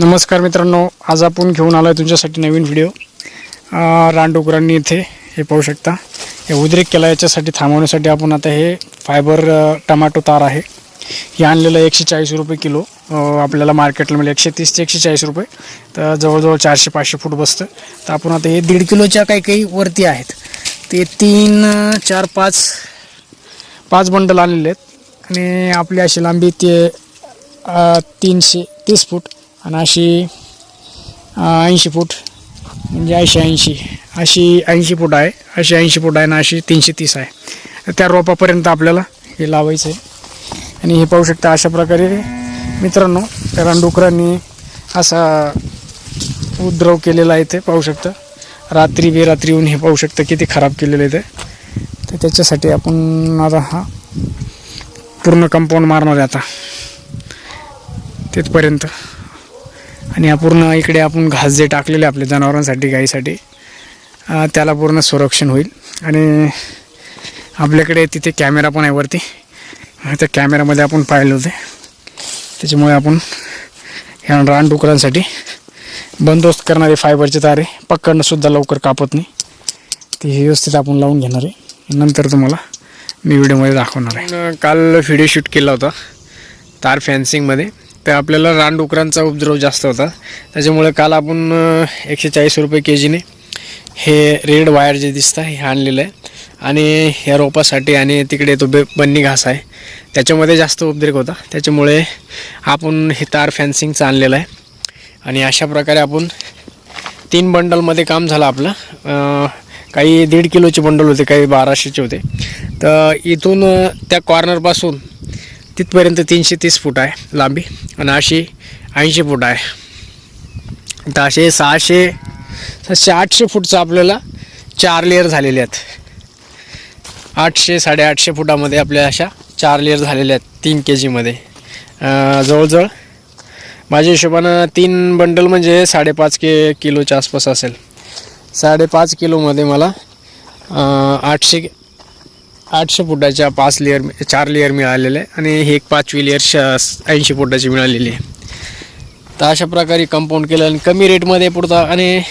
नमस्कार मित्रांनो आज आपण घेऊन आलो आहे तुमच्यासाठी नवीन व्हिडिओ रानडुकरांनी इथे हे पाहू शकता. हे उद्रेक केला याच्यासाठी थांबवण्यासाठी आपण आता हे फायबर टमाटो तार आहे. हे आणलेलं एकशे चाळीस रुपये किलो. आपल्याला मार्केटला मिळेल एकशे तीस ते एकशे चाळीस रुपये. तर जवळजवळ चारशे पाचशे फूट बसतं. तर आपण आता हे दीड किलोच्या काही काही वरती आहेत. ते तीन चार पाच पाच बंडल आणलेले आहेत. आणि आपली अशी लांबी ते तीनशे तीस फूट. आणि अशी ऐंशी फूट म्हणजे ऐंशी ऐंशी अशी ऐंशी फूट आहे अशी ऐंशी फूट आहे आणि अशी तीनशे तीस आहे. त्या रोपापर्यंत आपल्याला हे लावायचं आहे आणि हे पाहू शकता अशा प्रकारे मित्रांनो रानडुकरांनी असा उद्रव केलेला आहे ते पाहू शकता. रात्री बेरात्री येऊन हे पाहू शकतं किती खराब केलेलं आहे ते. तर त्याच्यासाठी आपण आता हा पूर्ण कंपाऊंड मारणार आहे आता. तिथपर्यंत. आणि हा पूर्ण इकडे आपण घास जे टाकलेले आपल्या जनावरांसाठी गाईसाठी त्याला पूर्ण संरक्षण होईल. आणि आपल्याकडे तिथे कॅमेरा पण आहे वरती. त्या कॅमेऱ्यामध्ये आपण पाहिले होते. त्याच्यामुळे आपण ह्या रानडुकरांसाठी बंदोबस्त करणारे फायबरचे तारे पकडणंसुद्धा लवकर कापत नाही. ते व्यवस्थित आपण लावून घेणार आहे. नंतर तुम्हाला मी व्हिडिओमध्ये दाखवणार आहे. काल व्हिडिओ शूट केला होता. तार फॅन्सिंगमध्ये तर आपल्याला रानडुकरांचा उपद्रव जास्त होता. त्याच्यामुळे काल आपण एकशे चाळीस रुपये के जीने हे रेड वायर जे दिसतं हे आणलेलं आहे. आणि ह्या रोपासाठी आणि तिकडे तो बे बन्नी घास आहे. त्याच्यामध्ये जास्त उपद्रेक होता. त्याच्यामुळे आपण हे तार फॅन्सिंगचं आणलेलं आहे. आणि अशा प्रकारे आपण तीन बंडलमध्ये काम झालं आपलं. काही दीड किलोचे बंडल होते काही बाराशेचे होते. तर इथून त्या कॉर्नरपासून तिथपर्यंत तीनशे तीस फूट आहे लांबी आणि अशी ऐंशी फूट आहे. तर असे सहाशे सातशे आठशे फूटचं आपल्याला चार लेअर झालेले आहेत. आठशे साडेआठशे फुटामध्ये आपल्या अशा चार लेअर झालेल्या आहेत तीन के जीमध्ये जवळजवळ माझ्या हिशोबानं तीन बंडल म्हणजे साडेपाच के किलोच्या आसपास असेल. साडेपाच किलोमध्ये मला आठशे आठशे फुटाच्या पाच लेअर चार लेअर मिळालेले आहे आणि हे एक पाचवी लेअर श ऐंशी फुटाची मिळालेली आहे. तर अशा प्रकारे कंपाऊंड केलं आणि कमी रेटमध्ये पुरतं आणि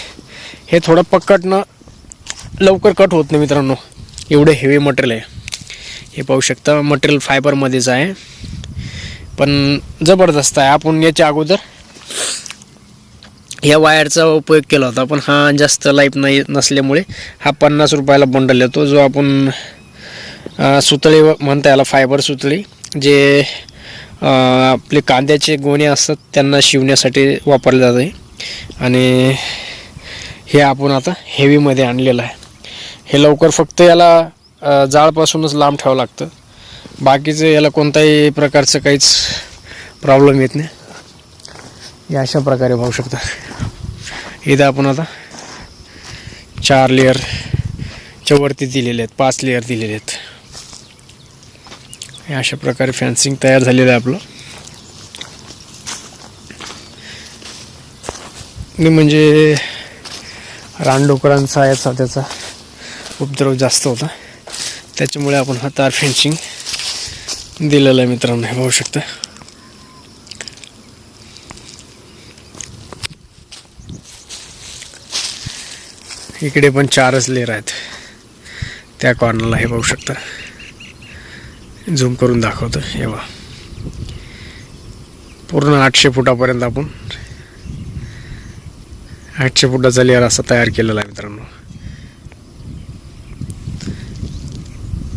हे थोडं पक्कटनं लवकर कट होत नाही मित्रांनो. एवढं हेवी मटेरियल आहे. हे पाहू शकता मटेरियल फायबरमध्येच आहे. पण जबरदस्त आहे. आपण याच्या अगोदर या वायरचा उपयोग केला होता. पण हा जास्त लाईफ नाही नसल्यामुळे हा पन्नास रुपयाला बंडल येतो जो आपण सुतळी व- म्हणता याला फायबर सुतळी जे आपले कांद्याचे गोणे असतात त्यांना शिवण्यासाठी वापरले जाते. आणि हे आपण आता हेवीमध्ये आणलेलं आहे. हे लवकर फक्त याला जाळपासूनच लांब ठेवावं लागतं. बाकीचं याला कोणताही प्रकारचं काहीच प्रॉब्लेम येत नाही. हे अशा प्रकारे पाहू शकता. इथं आपण आता चार लेअरच्या वरती दिलेले आहेत पाच लेअर दिलेले आहेत. हे अशा प्रकारे फॅन्सिंग तयार झालेलं आहे आपलं. मी म्हणजे रानडुकरांचा याचा त्याचा उपद्रव जास्त होता. त्याच्यामुळे आपण हा तार फेन्सिंग दिलेलं आहे मित्रांनो हे पाहू शकता. इकडे पण चारच लेअर आहेत. त्या कॉर्नरला हे पाहू शकता. झूम करून दाखवतो हे बघा. पूर्ण आठशे फुटापर्यंत आपण आठशे फुटाचा लेअर असा तयार केलेला आहे मित्रांनो.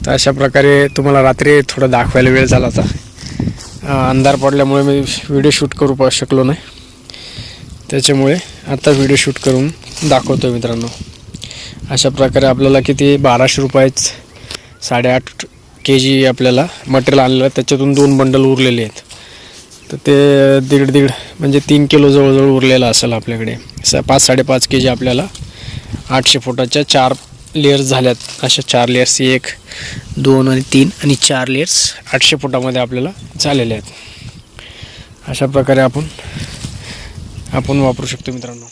तर अशा प्रकारे तुम्हाला रात्री थोडं दाखवायला वेळ झाला होता. अंधार पडल्यामुळे मी व्हिडिओ शूट करू पा शकलो नाही. त्याच्यामुळे आता व्हिडिओ शूट करून दाखवतो मित्रांनो. अशा प्रकारे आपल्याला किती? बाराशे रुपयाच साडेआठ के जी आपल्याला मटेरियल आणलेलं आहे त्याच्यातून दोन बंडल उरलेले आहेत. तर ते दीड दीड म्हणजे तीन किलो जवळजवळ उरलेलं असेल आपल्याकडे. स पाच साडेपाच के जी आपल्याला आठशे फुटाच्या चार लेअर्स झाल्यात. अशा चार लेअर्स एक दोन आणि तीन आणि चार लेअर्स आठशे फुटामध्ये आपल्याला झालेले आहेत. अशा प्रकारे आपण आपण वापरू शकतो मित्रांनो.